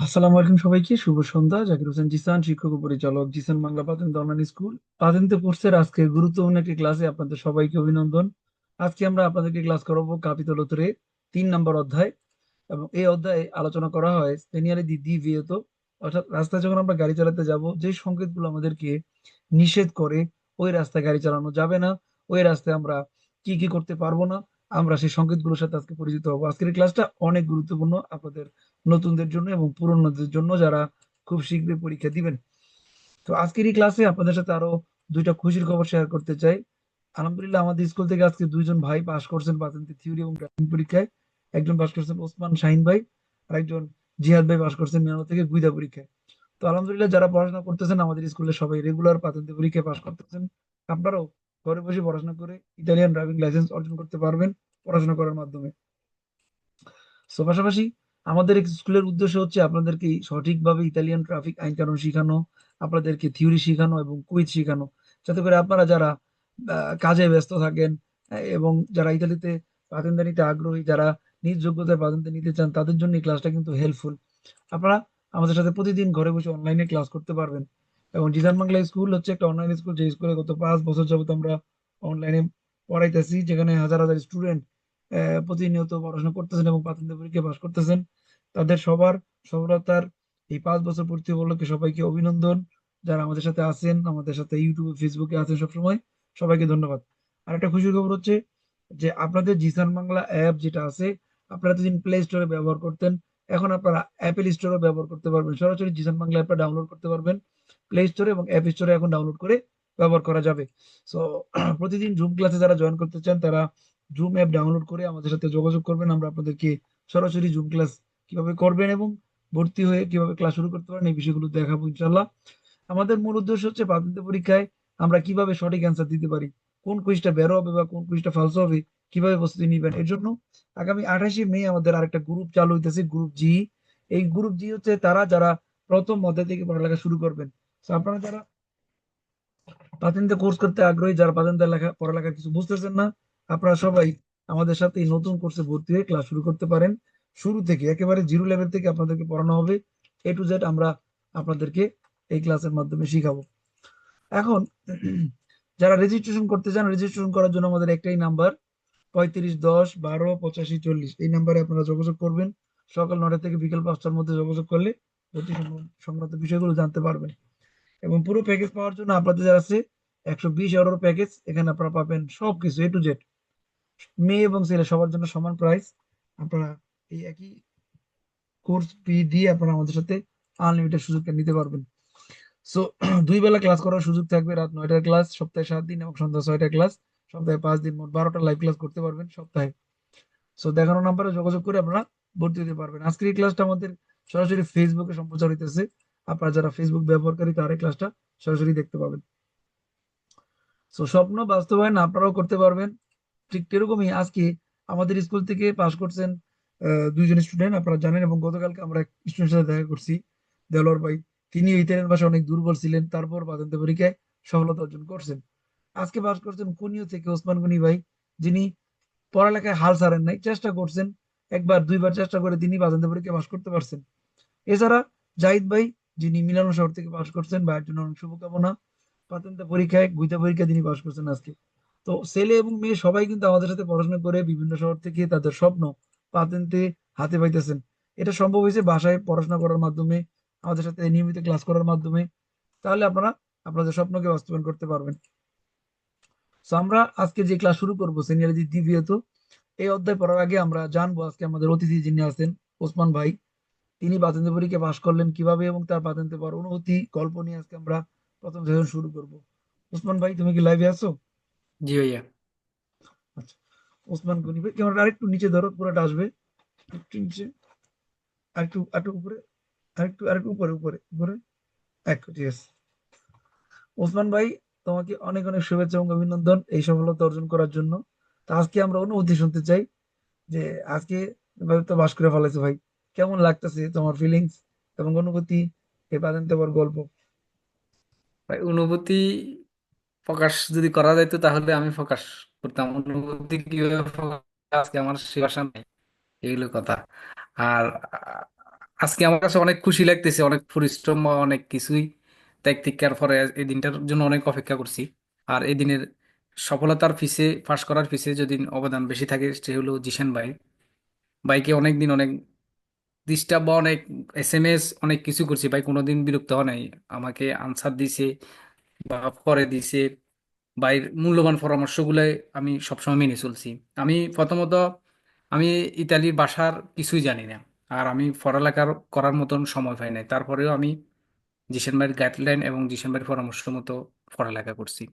আসসালামু আলাইকুম সবাইকে, শুভ সন্ধ্যা। জাকির হোসেন জিসান, শিক্ষক ও পরিচালক, জিসান বাংলা পাতেন্ট অনলাইন স্কুল। পাতেন্তে কোর্সের আজকে গুরুত্বপূর্ণ একটি ক্লাসে আপনাদের সবাইকে অভিনন্দন। আজকে আমরা আপনাদেরকে ক্লাস করাবো কাপিতলতরে তিন নম্বর অধ্যায় এবং এই অধ্যায়ে আলোচনা করা হয় স্পেনিয়ারে দি দি ভিয়েতো। অর্থাৎ রাস্তায় যখন আমরা গাড়ি চালাতে যাব, যে সংকেতগুলো আমাদেরকে নিষেধ করে, ওই রাস্তায় গাড়ি চালানো যাবে না। ওই রাস্তায় আমরা কি কি করতে পারব না, আমরা সেই সংকেতগুলোর সাথে আজকে পরিচিত হব। আজকের ক্লাসটা অনেক গুরুত্বপূর্ণ। আপনাদের নতুনদের জন্য এবং পুরনোদের জন্য যারা খুব শীঘ্রই পরীক্ষা দিবেন। তো আজকের এই ক্লাসে আপনাদের সাথে আরও দুইটা খুশির খবর শেয়ার করতে চাই। আলহামদুলিল্লাহ আমাদের স্কুল থেকে আজকে দুইজন ভাই পাস করছেন বাতান্তি থিওরি এবং ড্রাইভিং পরীক্ষায়। একজন পাশ করছেন ওসমান শাহিন ভাই আর একজন জিহাদ ভাই পাশ করছেন মিয়ানো থেকে গুইদা পরীক্ষায়। তো আলহামদুলিল্লাহ যারা পড়াশোনা করতেছেন, আমাদের স্কুলে সবাই রেগুলার পাতান্তি পরীক্ষায় পাশ করতেছেন। আপনারাও ঘরে বসে পড়াশোনা করে ইতালিয়ান ড্রাইভিং লাইসেন্স অর্জন করতে পারবেন পড়াশোনা করার মাধ্যমে। সো পাশাপাশি আমাদের স্কুলের উদ্দেশ্য হচ্ছে আপনাদেরকে সঠিকভাবে ইতালিয়ান ট্রাফিক আইন কানুন শেখানো, আপনাদেরকে থিওরি শেখানো এবং কুইজ শেখানো। যাতে করে আপনারা যারা কাজে ব্যস্ত থাকেন এবং যারা ইতালিতে পাতেন্তে নিতে আগ্রহী, যারা নিজ যোগ্যতায় পাতেন্তে নিতে চান, তাদের জন্য এই ক্লাসটা কিন্তু হেল্পফুল আপনারা আমাদের সাথে প্রতিদিন ঘরে বসে অনলাইনে ক্লাস করতে পারবেন। এবং জিজান বাংলা স্কুল হচ্ছে একটা অনলাইন স্কুল যে স্কুলে গত পাঁচ বছর যাবত আমরা অনলাইনে পড়াইতেছি, যেখানে হাজার হাজার স্টুডেন্ট প্রতিনিয়ত পড়াশোনা করতেছেন এবং প্রাথমিক পরীক্ষা পাশ করতেছেন। তাদের সবার সফলতার এই পাঁচ বছর পূর্তি উপলক্ষে সবাইকে অভিনন্দন। যারা আমাদের সাথে আছেন, আমাদের সাথে ইউটিউবে ফেসবুকে আছেন সবসময়, সবাইকে ধন্যবাদ। আর একটা খুশির খবর হচ্ছে যে আপনাদের জিসান বাংলা অ্যাপ যেটা আছে, আপনারা এতদিন প্লে স্টোরে ব্যবহার করতেন, এখন আপনারা অ্যাপেল স্টোরে ব্যবহার করতে পারবেন। সরাসরি জিসান বাংলা অ্যাপটা ডাউনলোড করতে পারবেন। প্লে স্টোরে এবং অ্যাপ স্টোরে এখন ডাউনলোড করে ব্যবহার করা যাবে। সো প্রতিদিন জুম ক্লাসে যারা জয়েন করতে চান, তারা জুম অ্যাপ ডাউনলোড করে আমাদের সাথে যোগাযোগ করবেন। আমরা আপনাদেরকে সরাসরি জুম ক্লাস কীভাবে করবেন এবং ভর্তি হয়ে কীভাবে ক্লাস শুরু করতে পারেন এই বিষয়গুলো দেখাবো ইনশাল্লাহ আমাদের মূল উদ্দেশ্য হচ্ছে প্রাথমিক পরীক্ষায় আমরা কীভাবে সঠিক অ্যান্সার দিতে পারি, কোন কুইজটা বেরো হবে বা কোন কুইজটা ফালসো হবে, কীভাবে প্রস্তুতি নিবেন, এর জন্য আগামী আঠাশে মে আমাদের আরেকটা গ্রুপ চালু হইতেছে গ্রুপ জি এই গ্রুপ জি হচ্ছে তারা যারা প্রথম অধ্যায় থেকে পড়ালেখা শুরু করবেন। আপনারা যারা প্রাথমিক কোর্স করতে আগ্রহী, যারা প্রাথমিক লেখা, পড়ালেখা কিছু বুঝতেছেন না আপনারা সবাই আমাদের সাথে এই নতুন কোর্সে ভর্তি হয়ে ক্লাস শুরু করতে পারেন। শুরু থেকে একেবারে জিরো লেভেল থেকে আপনাদেরকে পড়ানো হবে। এ টু জেড আমরা আপনাদেরকে এই ক্লাসের মাধ্যমে শিখাবো। এখন, যারা রেজিস্ট্রেশন করতে চান রেজিস্ট্রেশন করার জন্য আমাদের একটাই নাম্বার পঁয়ত্রিশ, দশ, বারো, পঁচাশি, চল্লিশ। এই নাম্বারে আপনারা যোগাযোগ করবেন। সকাল নটা থেকে বিকেল পাঁচটার মধ্যে যোগাযোগ করলে ভর্তি সংক্রান্ত- বিষয়গুলো জানতে পারবেন। এবং পুরো প্যাকেজ পাওয়ার জন্য আপনাদের আছে একশো বিশ প্যাকেজ এখানে আপনারা পাবেন সবকিছু এ টু জেড মেয়ে এবং ছেলে, সবার জন্য সমান প্রাইস আপনারা এই একই কোর্স ফি দিয়ে আপনারা আমাদের সাথে আনলিমিটেড সুযোগটা নিতে পারবেন। সো দুই বেলা ক্লাস করার সুযোগ থাকবে রাত নয়টার ক্লাস সপ্তাহে সাত দিন এবং সন্ধ্যা ছয়টার ক্লাস সপ্তাহে পাঁচ দিন মোট বারোটা লাইভ ক্লাস করতে পারবেন সপ্তাহে। সো দেখানো নাম্বারে যোগাযোগ করে আপনারা ভর্তি হতে পারবেন। আজকের এই ক্লাসটা আমাদের সরাসরি ফেসবুকে সম্প্রচার হইতেছে। আপনারা যারা ফেসবুক ব্যবহারকারী, তারা এই ক্লাসটা সরাসরি দেখতে পাবেন। সো স্বপ্ন বাস্তবায়ন আপনারাও করতে পারবেন। ঠিক এরকমই আজকে আমাদের স্কুল থেকে পাশ করছেন দুইজন স্টুডেন্ট আপনারা জানেন এবং গতকালকে আমরা এক স্টুডেন্টের সাথে দেখা করছি দেলোয়ার ভাই। তিনি ইতালিয়ান ভাষা অনেক দুর্বল ছিলেন, তারপর বাদন্ত পরীক্ষায় সফলতা অর্জন করছেন। আজকে পাশ করছেন কুনিও থেকে ওসমান গনি ভাই, যিনি পড়ালেখায় হাল ছাড়েন নাই, চেষ্টা করছেন, একবার, দুইবার চেষ্টা করে তিনি বাদন্ত পরীক্ষায় পাস করতে পারছেন। এছাড়া জাহিদ ভাই, যিনি মিলানো শহর থেকে পাস করছেন, ভাইয়ের জন্য অনেক শুভকামনা। পাতেন্তা পরীক্ষায়, গুইতা পরীক্ষায় তিনি পাস করছেন আজকে। তো ছেলে এবং মেয়ে সবাই কিন্তু আমাদের সাথে পড়াশোনা করে বিভিন্ন শহর থেকে তাদের স্বপ্ন পাতেন্তে হাতে পাইতেছেন। এটা সম্ভব হয়েছে বাসায় পড়াশোনা করার মাধ্যমে, আমাদের সাথে নিয়মিত ক্লাস করার মাধ্যমে। তাহলে আপনারা আপনাদের স্বপ্নকে বাস্তবায়ন করতে পারবেন। তো আমরা আজকে যে ক্লাস শুরু করব সিনিয়র দ্বিতীয়ত এই অধ্যায় পড়ার আগে আমরা জানব আজকে আমাদের অতিথি যিনি আছেন, ওসমান ভাই। তিনি পাতেন্তে পরীক্ষা পাশ করলেন কীভাবে এবং তার পাতেন্তে পাওয়ার অনুভূতি, গল্প নিয়ে আজকে আমরা প্রথম শুরু করব। ওসমান ভাই, তুমি কি লাইভে আছো? জি ভাইয়া। আচ্ছা ওসমান গনি ভাই আরেকটু নিচে ধরো পুরোটা আসবে। একটু নিচে আরেকটু আরেকটু উপরে আরেকটু আরেকটু উপরে উপরে উপরে। এক ঠিক আছে। ওসমান ভাই তোমাকে অনেক অনেক শুভেচ্ছা এবং অভিনন্দন এই সফলতা অর্জন করার জন্য। তো আজকে আমরা অনুভূতি শুনতে চাই যে আজকে তো বাস করে ফেলেছে ভাই। কেমন লাগতেছে তোমার ফিলিংস এবং অনুভূতি? পাতেন্তে পাওয়ার গল্প। ভাই অনুভূতি প্রকাশ যদি করা যাইতো, তাহলে আমি প্রকাশ করতাম। অনুভূতি কীভাবে আজকে আমার সে ভাষা নাই এগুলো কথা। আর আজকে আমার কাছে অনেক খুশি লাগতেছে, অনেক পরিশ্রম বা অনেক কিছুই। ত্যাগ তিক্কার পরে এই দিনটার জন্য অনেক অপেক্ষা করছি। আর এই দিনের সফলতার পিছে ফাঁস করার পিছে যদি অবদান বেশি থাকে, সে হলো জিশান ভাই। ভাইকে অনেক দিন অনেক ডিস্টার্ব বা অনেক এস এম এস অনেক কিছু করছি। ভাই কোনোদিন বিরক্ত হয় নাই। আমাকে আনসার দিছে বা পরে দিছে ভাইয়ের মূল্যবান পরামর্শগুলাই আমি সবসময় মেনে চলছি। আমি প্রথমত আমি ইতালির ভাষার কিছুই জানি না। আর আমি পড়ালেখার করার মতন সময় পাই নাই। তারপরেও আমি জিসান ভাইয়ের গাইডলাইন এবং জিসান ভাইয়ের পরামর্শ মতো পড়ালেখা করছি।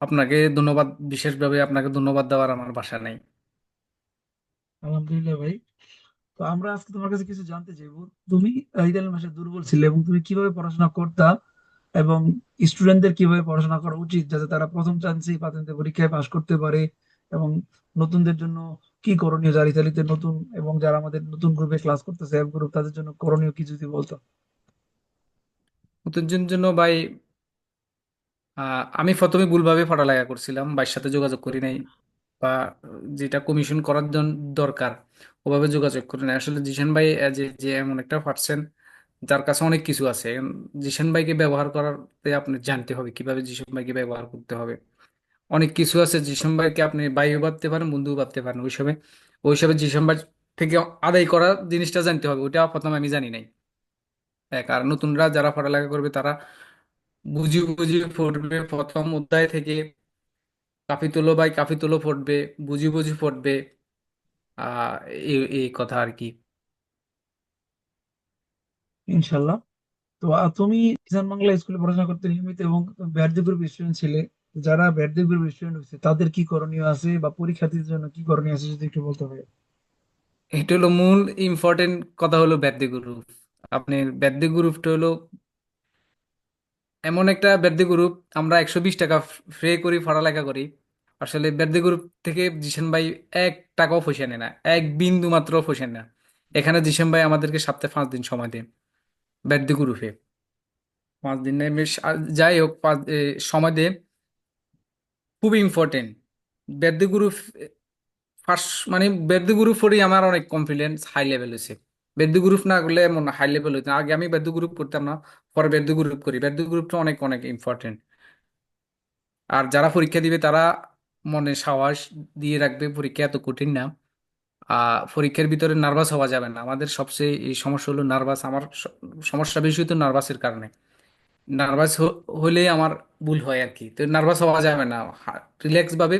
আপনাকে ধন্যবাদ, বিশেষভাবে আপনাকে ধন্যবাদ দেওয়ার আমার ভাষা নেই। আলহামদুলিল্লাহ ভাই। তো আমরা আজকে তোমার কাছে কিছু জানতে চাইব। তুমি ইতালিয়ান ভাষায় দুর্বল ছিলে এবং তুমি কীভাবে পড়াশোনা করতা? এবং স্টুডেন্টদের কীভাবে পড়াশোনা করা উচিত যাতে তারা প্রথম চান্সেই পাতেন্তে পরীক্ষায় পাশ করতে পারে এবং নতুনদের জন্য কি করণীয়? যারা ইতালিতে নতুন এবং যারা আমাদের নতুন গ্রুপে ক্লাস করতেছে অ্যাপ গ্রুপ তাদের জন্য করণীয় কি যদি বলতো? নতুনদের জন্য ভাই আমি প্রথমে ভুলভাবে পড়ালেখা করছিলাম, ভাইয়ের সাথে যোগাযোগ করি নাই বা যেটা কমিশন করার জন- দরকার, ওভাবে যোগাযোগ করি নাই। আসলে জিশান ভাই যে যে এমন একটা পার্সন যার কাছে অনেক কিছু আছে। এখন ভাইকে ব্যবহার করাতে আপনি জানতে হবে কীভাবে জিশান ভাইকে ব্যবহার করতে হবে। অনেক কিছু আছে, জিশান ভাইকে আপনি ভাইও ভাবতে পারেন, বন্ধুও ভাবতে পারেন ওই হিসাবে ওই হিসাবে জিশান ভাই থেকে আদায় করা জিনিসটা জানতে হবে ওটা প্রথমে আমি জানি নাই। এক, আর নতুনরা যারা পড়ালেখা করবে তারা বুঝি বুঝি পড়বে, প্রথম অধ্যায় থেকে কাফিতুলো বাই কাফিতুলো পড়বে বুঝি বুঝি পড়বে। আহ এই কথা আর কি। ইনশাল্লাহ তো তুমি কিষান বাংলা স্কুলে পড়াশোনা করতে নিয়মিত এবং ব্যাডজি গ্রুপ স্টুডেন্ট ছিলে যারা ব্যাডজি গ্রুপ স্টুডেন্ট হয়েছে, তাদের কি করণীয় আছে বা পরীক্ষার্থীদের জন্য কি করণীয় আছে যদি একটু বলতে হবে এটা হলো মূল ইম্পর্টেন্ট কথা হলো ব্যাদ্য গ্রুপ আপনি ব্যাদ্য গ্রুপটা হলো এমন একটা ব্যাদ্য গ্রুপ আমরা একশো বিশ টাকা ফ্রে করি, পড়ালেখা করি। আসলে ব্যাদ্য গ্রুপ থেকে জিশান ভাই এক টাকাও পয়সা নেয় না, এক বিন্দু মাত্র পয়সা না। এখানে জিশান ভাই আমাদেরকে সপ্তাহে পাঁচ দিন সময় দেন ব্যাদ্য গ্রুপে পাঁচ দিন নেয় বেশ যাই হোক, পাঁচ দেন খুবই ইম্পর্টেন্ট বেদ্য গ্রুপ ফার্স্ট মানে বেদ্য গ্রুপ পড়ি আমার অনেক কনফিডেন্স হাই লেভেল হয়েছে। বেদ্য গ্রুপ না করলে এমন হাই লেভেল হইতো। আগে আমি বেদ্য গ্রুপ করতাম না, পরে বেদ্য গ্রুপ করি। বেদ্য গ্রুপটা অনেক অনেক ইম্পর্টেন্ট আর যারা পরীক্ষা দিবে তারা মনে সাহস দিয়ে রাখবে, পরীক্ষা এত কঠিন না। পরীক্ষার ভিতরে নার্ভাস হওয়া যাবে না। আমাদের সবচেয়ে এই সমস্যা হলো নার্ভাস আমার সমস্যা বেশি হতো নার্ভাসের কারণে। নার্ভাস হলেই আমার ভুল হয় আর কি তো নার্ভাস হওয়া যাবে না। রিল্যাক্স ভাবে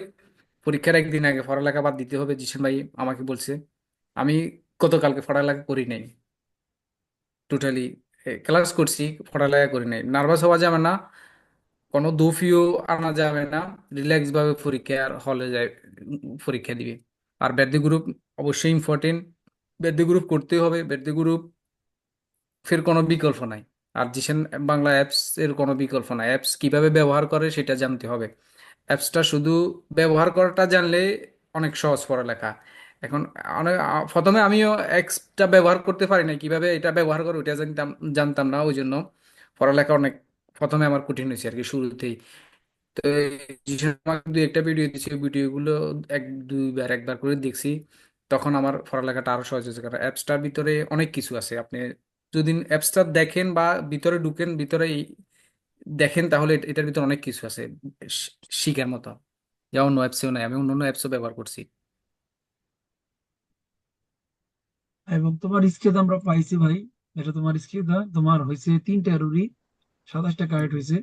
পরীক্ষার একদিন আগে পড়ালেখা বাদ দিতে হবে জিসান ভাই আমাকে বলছে। আমি গতকালকে পড়ালেখা করি নাই। টোটালি ক্লাস করছি, পড়ালেখা করি নাই। নার্ভাস হওয়া যাবে না। কোনো দুফিও আনা যাবে না। রিল্যাক্স ভাবে পরীক্ষার হলে যায়, পরীক্ষা দিবে। আর ব্যাড গ্রুপ অবশ্যই ইম্পর্টেন্ট ব্যাড গ্রুপ করতেই হবে। ব্যাড গ্রুপ ফের কোনো বিকল্প নাই। আর জিসেন বাংলা অ্যাপস এর কোনো বিকল্প নাই। অ্যাপস কীভাবে ব্যবহার করে সেটা জানতে হবে। অ্যাপসটা শুধু ব্যবহার করাটা জানলে অনেক সহজ পড়ালেখা। এখন অনেক, প্রথমে আমিও অ্যাপসটা ব্যবহার করতে পারি না কীভাবে এটা ব্যবহার করে ওইটা জানতাম জানতাম না ওই জন্য পড়ালেখা অনেক, প্রথমে আমার কঠিন হয়েছে আর কি শুরুতেই। তো দুই একটা ভিডিও দিয়েছে ভিডিওগুলো এক, দুইবার, একবার করে দেখছি। তখন আমার পড়ালেখাটা আরও সহজ হয়েছে, কারণ অ্যাপসটার ভিতরে অনেক কিছু আছে। আপনি যদি অ্যাপসটা দেখেন বা ভিতরে ঢুকেন ভিতরে দেখেন, তাহলে এটার ভিতরে অনেক কিছু আছে শিখার মতো। যা অন্য অ্যাপসেও নাই, আমি অন্য অন্য অ্যাপসও ব্যবহার করছি। এবং তোমার স্কেদ আমরা পাইছি ভাই, এটা তোমার স্কেদ তোমার হয়েছে তিনটা রুরি সাতাশটা কারেক্ট হয়েছে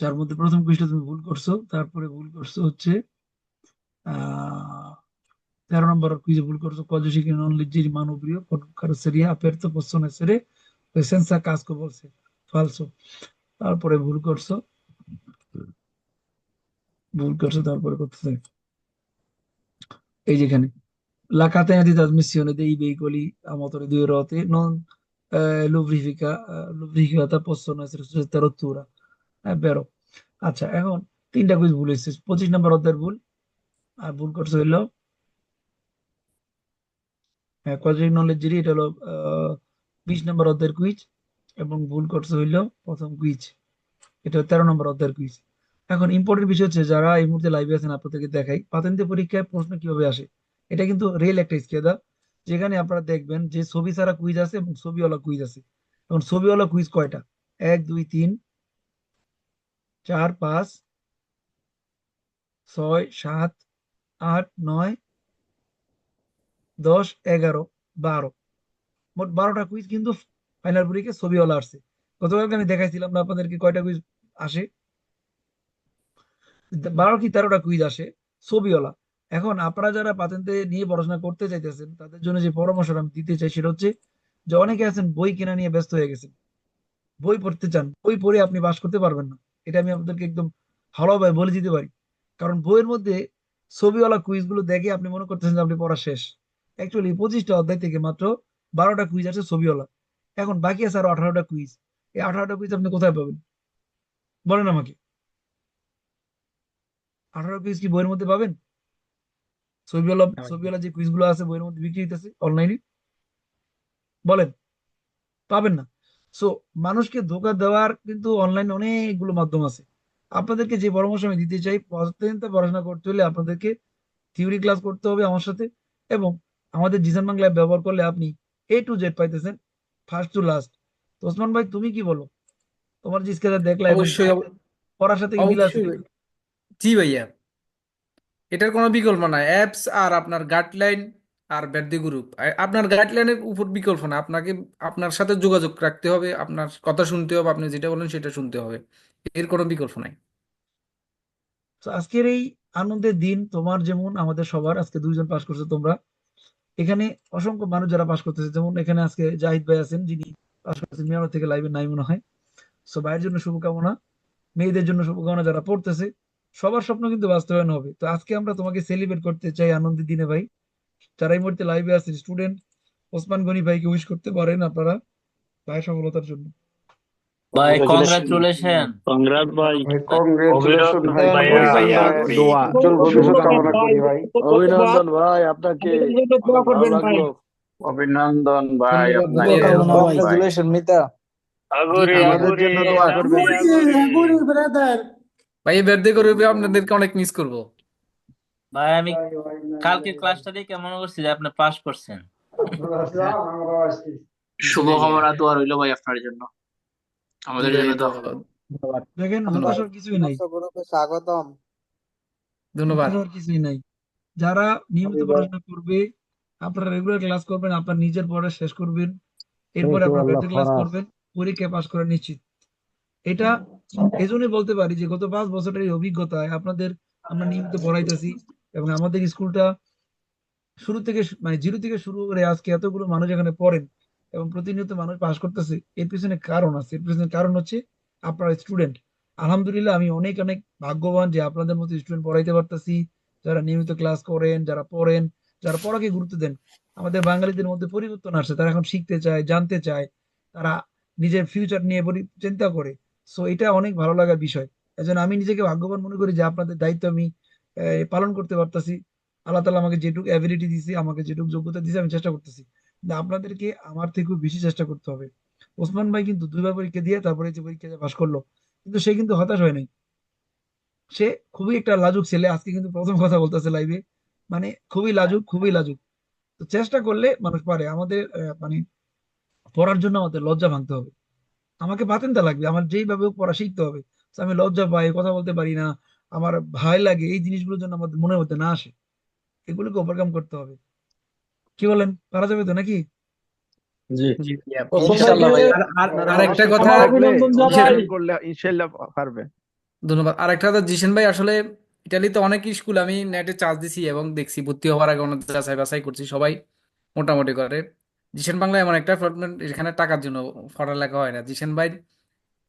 যার মধ্যে প্রথম কুইজটা তুমি ভুল করছ, তারপরে ভুল করছ হচ্ছে তেরো নম্বর কুইজে ভুল করছ cose che non leggeri mano brio con carrozzeria aperto possono essere senza casco বলছে ফালসো তারপরে ভুল করছ ভুল করছ তারপরে করতেছে এই যেখানে di trasmissione dei veicoli a motore due ruote non eh, lubrifica, eh, lubrificata possono essere soggette a rottura. È vero. আচ্ছা এখন তিনটা কুইজ ভুল হয়েছে পঁচিশ নম্বর অধ্যায়ের ভুল আর ভুল করছে হইল কোয়াড্রিক নলেজেরই এটা হলো বিশ নম্বর অধ্যায়ের কুইজ এবং ভুল করছে হইল প্রথম কুইজ এটা তেরো নম্বর অধ্যায়ের কুইজ এখন ইম্পর্টেন্ট বিষয় হচ্ছে, যারা এই মুহূর্তে লাইভে আছেন, আপনাদেরকে দেখাই। পরীক্ষায় প্রশ্ন কীভাবে আসে? এটা কিন্তু একটা স্কেদা যেখানে আপনারা দেখবেন যে ছবি ছাড়া কুইজ আছে এবং ছবিওয়ালা কুইজ আছে। এখন ছবিওয়ালা কুইজ কয়টা? এক, দুই, তিন, চার, পাঁচ, ছয়, সাত, আট, নয় দশ, এগারো, বারো। মোট বারোটা কুইজ কিন্তু ফাইনাল পরীক্ষা ছবিওয়ালা আসছে। গতকালকে আমি দেখাইছিলাম না, আপনাদেরকে কয়টা কুইজ আসে? বারো কি তেরোটা কুইজ আসে? ছবিওয়ালা। এখন আপনারা যারা পাতেন্তে নিয়ে পড়াশোনা করতে চাইতেছেন, তাদের জন্য যে পরামর্শটা আমি দিতে চাই সেটা হচ্ছে যে অনেকে আছেন বই কেনা নিয়ে ব্যস্ত হয়ে গেছেন। বই পড়তে চান, বই পড়ে আপনি বাস করতে পারবেন না। এটা আমি আপনাদেরকে একদম ভালোভাবে বলে দিতে পারি। কারণ বইয়ের মধ্যে ছবিওয়ালা কুইজগুলো দেখে আপনি মনে করতেছেন যে আপনি পড়া শেষ। অ্যাকচুয়ালি পঁচিশটা অধ্যায় থেকে মাত্র বারোটা কুইজ আছে ছবিওয়ালা। এখন বাকি আছে আরও আঠারোটা কুইজ এই আঠারোটা কুইজ আপনি কোথায় পাবেন? বলেন আমাকে। আঠারো কুইজ কি বইয়ের মধ্যে পাবেন? ছবিওয়ালা না ছবিওয়ালা যে কুইজগুলো আছে বইয়ের মধ্যে বিক্রি হইতেছে অনলাইনে বলেন পাবেন না। সো মানুষকে ধোকা দেওয়ার কিন্তু অনলাইনে অনেকগুলো মাধ্যম আছে। আপনাদেরকে যে পরামর্শ আমি দিতে চাই পড়াতে পড়াশোনা করতে হলে আপনাদেরকে থিওরি ক্লাস করতে হবে আমার সাথে। এবং আমাদের জিসান বাংলা অ্যাপ ব্যবহার করলে আপনি এ টু জেড পাইতেছেন ফার্স্ট টু লাস্ট তো ওসমান ভাই তুমি কি বলো? তোমার যে স্কেলে দেখলা এবং অবশ্যই পড়ার সাথে মিল আছে? জি ভাইয়া। এটার কোনো বিকল্প নাই। অ্যাপস আর আপনার গাইডলাইন আর ব্যাডি গ্রুপ আপনার গাইডলাইনের উপর বিকল্প না। আপনাকে আপনার সাথে যোগাযোগ রাখতে হবে আপনার কথা শুনতে হবে আপনি যেটা বলেন সেটা শুনতে হবে। এর কোনো বিকল্প নাই। তো আজকের এই আনন্দের দিন তোমার যেমন আমাদের সবার আজকে দুইজন পাস করছ তোমরা। এখানে অসংখ্য মানুষ যারা পাস করতেছে, যেমন এখানে আজকে জাহিদ ভাই আছেন, যিনি পাস করতেছেন মিয়ানমার থেকে লাইভে নাই মনে হয়। সো ভাইয়ের জন্য শুভকামনা, মেয়েদের জন্য শুভকামনা যারা পড়তেছে, সবার স্বপ্ন কিন্তু বাস্তবায়ন হবে। তো আজকে আমরা তোমাকে সেলিব্রেট করতে চাই আনন্দের দিনে, ভাই। যারা এই মুহূর্তে লাইভে আছেন স্টুডেন্ট ওসমান গনি ভাইকে উইশ করতে পারেন আপনারা ভাই সফলতার জন্য। ভাই কংগ্রাচুলেশন কংগ্রাট ভাই। কংগ্রেচুলেশন ভাই অভিনন্দন ভাইয়া, দোয়া। উজ্জ্বল ভবিষ্যৎ কামনা করি ভাই। অভিনন্দন ভাই আপনাকে অভিনন্দন ভাই আপনাকে কংগ্রাচুলেশন মিতা। আগরে আমাদের আগরে জন্য দোয়া করবেন। ভাই আপনাদেরকে অনেক মিস করব। ভাই আমি কালকে ক্লাসটা দেখে মনে করছি যে আপনি পাস করছেন। শুভকামনা দোয়া রইল ভাই আপনার জন্য। আমাদের জন্য দোয়া। দেখেন ধন্যবাদ। হতাশার কিছুই নাই। স্বাগতম। ধন্যবাদ। হতাশার কিছুই নাই। যারা নিয়মিত পড়াশোনা করবে আপনারা রেগুলার ক্লাস করবেন আপনার নিজের পড়া শেষ করবেন এরপরে আপনার ক্লাস করবেন পরীক্ষায় পাস করা নিশ্চিত। এটা এজন্যই বলতে পারি যে গত পাঁচ বছরের এই অভিজ্ঞতায় আপনাদের আমরা নিয়মিত পড়াইতেছি এবং আমাদের স্কুলটা শুরু থেকে মানে জিরো থেকে শুরু করে আজকে এতগুলো মানুষ এখানে পড়েন। এবং প্রতিনিয়ত মানুষ পাস করতেছে, এর পিছনে কারণ আছে। এর পিছনে কারণ হচ্ছে আপনারা স্টুডেন্ট আলহামদুলিল্লাহ, আমি অনেক অনেক ভাগ্যবান যে আপনাদের মতো স্টুডেন্ট পড়াইতে পারতেছি। যারা নিয়মিত ক্লাস করেন, যারা পড়েন, যারা পড়াকে গুরুত্ব দেন, আমাদের বাঙালিদের মধ্যে পরিবর্তন আসছে। তারা এখন শিখতে চায়, জানতে চায়, তারা নিজের ফিউচার নিয়ে চিন্তা করে। সো এটা অনেক ভালো লাগার বিষয়। এজন্য আমি নিজেকে ভাগ্যবান মনে করি যে আপনাদের দায়িত্ব আমি পালন করতে পারতাছি। আল্লাহ তালা আমাকে যেটুকু অ্যাবিলিটি দিছে, আমাকে যেটুকু যোগ্যতা দিছে, আমি চেষ্টা করতেছি। আপনাদেরকে আমার থেকেও বেশি চেষ্টা করতে হবে। ওসমান ভাই কিন্তু দুইবার পরীক্ষা দিয়ে তারপরে যে পরীক্ষা পাশ করল, কিন্তু সে কিন্তু হতাশ হয় নাই। সে খুবই একটা লাজুক ছেলে, আজকে কিন্তু প্রথম কথা বলতেছে লাইভে মানে খুবই লাজুক খুবই লাজুক। তো চেষ্টা করলে মানুষ পারে, আমাদের মানে পড়ার জন্য আমাদের লজ্জা ভাঙতে হবে। আমাকে পাতেনটা লাগবে, আমার যেইভাবে পড়া শিখতে হবে। আমি লজ্জা পাই, কথা বলতে পারি না, আমার ভয় লাগে, এই জিনিসগুলোর জন্য আমাদের মনের মধ্যে না আসে। এগুলোকে ওভারকাম করতে হবে। কি বলেন? পারা যাবে তো নাকি? কথা জিশেন- পারবে ধন্যবাদ আর একটা কথা জিশেন ভাই আসলে ইটালিতে অনেক স্কুল আমি নেটে চার্জ দিছি এবং দেখছি ভর্তি হওয়ার আগে অনেক যাচাই বাছাই করছি সবাই মোটামুটি করে। জিশেন বাংলা এমন একটা প্ল্যাটফর্ম এখানে টাকার জন্য পড়ালেখা হয় না। জিশেন ভাই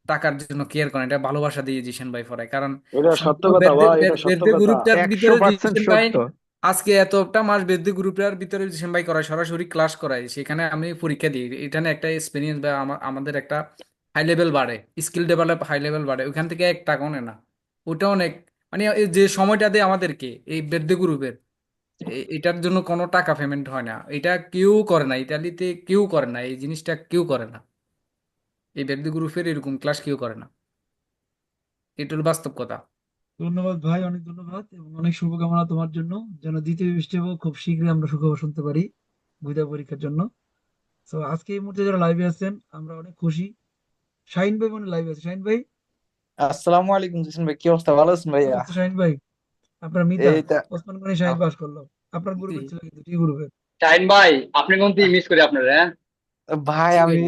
টাকার জন্য কেয়ার করেন এটা ভালোবাসা দিয়ে জিসেন ভাই পড়ায়। কারণ এটা সত্য কথা ভাই এটা সত্য কথা। গ্রুপটার ভিতরে ভাই আজকে এতটা মাস বেদ্যে গ্রুপটার ভিতরে জিশেন ভাই করায়, সরাসরি ক্লাস করায়, সেখানে আমি পরীক্ষা দিই। এখানে একটা এক্সপিরিয়েন্স বা আমা- আমাদের একটা হাই লেভেল বাড়ে স্কিল ডেভেলপ হাই লেভেল বাড়ে, ওখান থেকে এক টাকাও নেয় না। ওটা অনেক মানে যে সময়টা দেয় আমাদেরকে, এই বেদ্যে গ্রুপের এটার জন্য কোনো টাকা পেমেন্ট হয় না। এটা কেউ করে না, ইতালিতে কেউ করে না, এই জিনিসটা কেউ করে না। এই বেদ্যে গ্রুপের এরকম ক্লাস কেউ করে না। এটা হলো বাস্তব কথা। ধন্যবাদ ভাই অনেক ধন্যবাদ এবং অনেক শুভকামনা তোমার জন্য। যেন দ্বিতীয় বৃষ্টি হোক খুব শীঘ্রই আমরা সুখবর শুনতে পারি গুইদা পরীক্ষার জন্য। তো আজকে এই মুহূর্তে যারা লাইভে আছেন আমরা অনেক খুশি। শাহিন ভাই মনে লাইভে আছে। শাহিন ভাই? আসসালামু আলাইকুম জিসিন ভাই। কি অবস্থা? ভালো আছেন ভাইয়া? শাহিন ভাই। আপনার মিতা ওসমান গনি শাহিন পাস করল আপনার গ্রুপে ছিল কিন্তু টি গ্রুপে শাহিন ভাই আপনি কোন মিস করি আপনার হ্যাঁ? ভাই আমি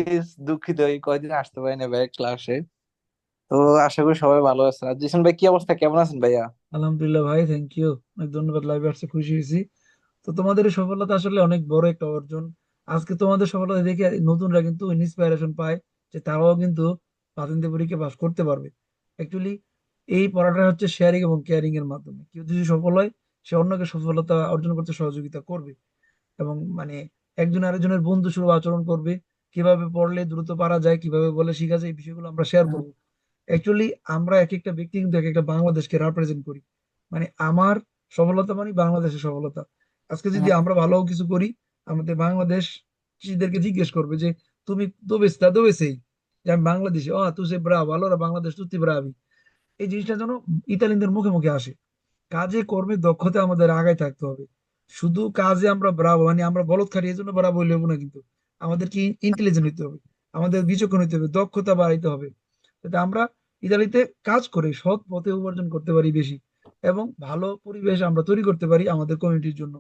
দুঃখিত এই কয়দিন আসতে পারিনি ভাই ক্লাসে তো আশা করি সবাই ভালো আছেন আর জিসিন ভাই, কি অবস্থা? কেমন আছেন ভাইয়া? আলহামদুলিল্লাহ ভাই থ্যাংক ইউ অনেক ধন্যবাদ লাইভে আসতে খুশি হয়েছি। তো তোমাদের সফলতা আসলে অনেক বড় একটা অর্জন। আজকে তোমাদের সফলতা দেখে নতুনরা কিন্তু ইন্সপিরেশন পায় যে তারাও কিন্তু পাতেন্তে পরীক্ষা পাস করতে পারবে। অ্যাকচুয়ালি এই পড়াটা হচ্ছে শেয়ারিং এবং কেয়ারিং এর মাধ্যমে। কেউ যদি সফল হয়, সে অন্যকে সফলতা অর্জন করতে সহযোগিতা করবে। এবং মানে একজন আরেকজনের বন্ধু সুলভ আচরণ করবে। কীভাবে পড়লে দ্রুত পারা যায়, কীভাবে বলে শেখা যায় এই বিষয়গুলো আমরা শেয়ার করব। অ্যাকচুয়ালি আমরা এক একটা ব্যক্তি কিন্তু এক একটা বাংলাদেশকে রিপ্রেজেন্ট করি। মানে আমার সফলতা মানে বাংলাদেশের সফলতা। আজকে যদি আমরা ভালো কিছু করি আমাদের বাংলাদেশ কৃষিদেরকে জিজ্ঞেস করবে যে তুমি দোবে sta dove sei যে আমি বাংলাদেশি। ও তুই সে ব্রাভো allora বাংলাদেশ তুই ব্রাভি এই জিনিসটা যেন ইতালিয়ানদের মুখে মুখে আসে। কাজে কর্মে দক্ষতা আমাদের আগায় থাকতে হবে। শুধু কাজে আমরা ব্রাভো মানে আমরা বলদ খাটি এই জন্য ব্রাভো হইলে না কিন্তু। আমাদেরকে ইন্টেলিজেন্ট হইতে হবে। আমাদের বিচক্ষণ হইতে হবে দক্ষতা বাড়াইতে হবে। যাতে আমরা ইতালিতে কাজ করে সৎ পথে উপার্জন করতে পারি বেশি এবং ভালো পরিবেশ আমরা তৈরি করতে পারি আমাদের কমিউনিটির জন্য।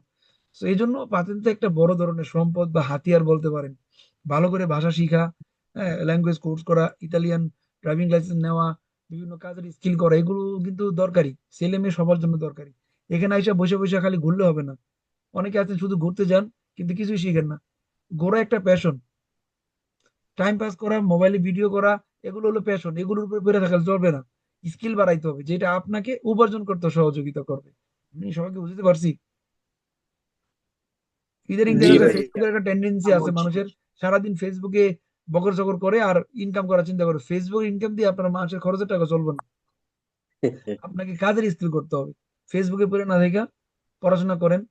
তো এই জন্য পাতেন্তে একটা বড় ধরনের সম্পদ বা হাতিয়ার বলতে পারেন। ভালো করে ভাষা শিখা ল্যাঙ্গুয়েজ কোর্স করা ইতালিয়ান ড্রাইভিং লাইসেন্স নেওয়া, বিভিন্ন কাজের স্কিল করা, এগুলো কিন্তু দরকারি। ছেলে মেয়ে সবার জন্য দরকারি। এখানে এসে বসে বসে খালি ঘুরলে হবে না। অনেকে আছেন শুধু ঘুরতে যান, কিন্তু কিছুই শিখেন না। ঘোরা একটা প্যাশন টাইম পাস করা মোবাইলে ভিডিও করা এগুলো হলো প্যাশন এগুলোর উপরে পড়ে থাকলে চলবে না। স্কিল বাড়াইতে হবে যেটা আপনাকে উপার্জন করতে সহযোগিতা করবে। আমি সবাইকে বুঝতে পারছি? ইদানিং একটা টেন্ডেন্সি আছে বুঝছি। মানুষের সারাদিন ফেসবুকে বকর চকর করে আর ইনকাম করার চিন্তা করে। ফেসবুক ইনকাম দিয়ে আপনার মাসের খরচের টাকা চলবে না। আপনাকে কাজের স্কিল করতে হবে। ফেসবুকে পড়ে না দেখা পড়াশোনা করেন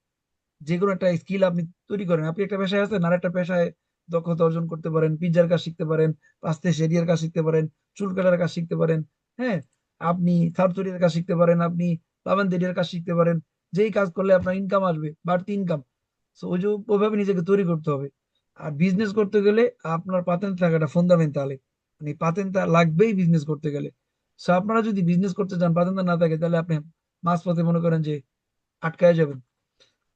যে কোনো একটা স্কিল আপনি তৈরি করেন। আপনি একটা পেশায় আছেন আর একটা পেশায় দক্ষতা অর্জন করতে পারেন পিৎজার কাজ শিখতে পারেন, পাস্তে সেরিয়ার কাজ শিখতে পারেন, চুল কাটার কাজ শিখতে পারেন হ্যাঁ? আপনি সার্জরির কাজ শিখতে পারেন, আপনি লাভান্দেরিয়ার কাজ শিখতে পারেন, যেই কাজ করলে আপনার ইনকাম আসবে, বাড়তি ইনকাম ওইভাবে নিজেকে তৈরি করতে হবে। আর বিজনেস করতে গেলে আপনার পাতেন্ট থাকাটা ফান্ডামেন্টালে মানে পাতেন্ট লাগবেই বিজনেস করতে গেলে। সো আপনারা যদি বিজনেস করতে চান পাতেন্ট না থাকে, তাহলে আপনি মাঝপথে মনে করেন যে আটকায় যাবেন।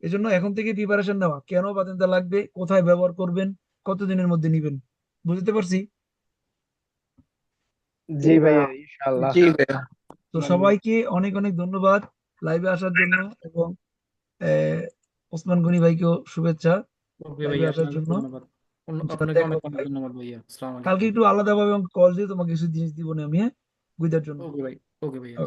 এজন্য এখন থেকে প্রিপারেশন নেওয়া। কেন পাতেন্ট লাগবে? কোথায় ব্যবহার করবেন? কতদিনের মধ্যে নিবেন? বুঝতে পারছি? জি ভাইয়া ইনশাআল্লাহ। জি ভাইয়া। তো সবাইকে অনেক অনেক ধন্যবাদ লাইভে আসার জন্য এবং আহ, ওসমান গনি ভাইকেও শুভেচ্ছা লাইভে আসার জন্য। ভাই। আলাইকুম। কালকে একটু আলাদাভাবে কল দিয়ে তোমাকে কিছু জিনিস দিব না আমি হ্যাঁ? গুইদার জন্য। ওকে ভাই ওকে ভাইয়া।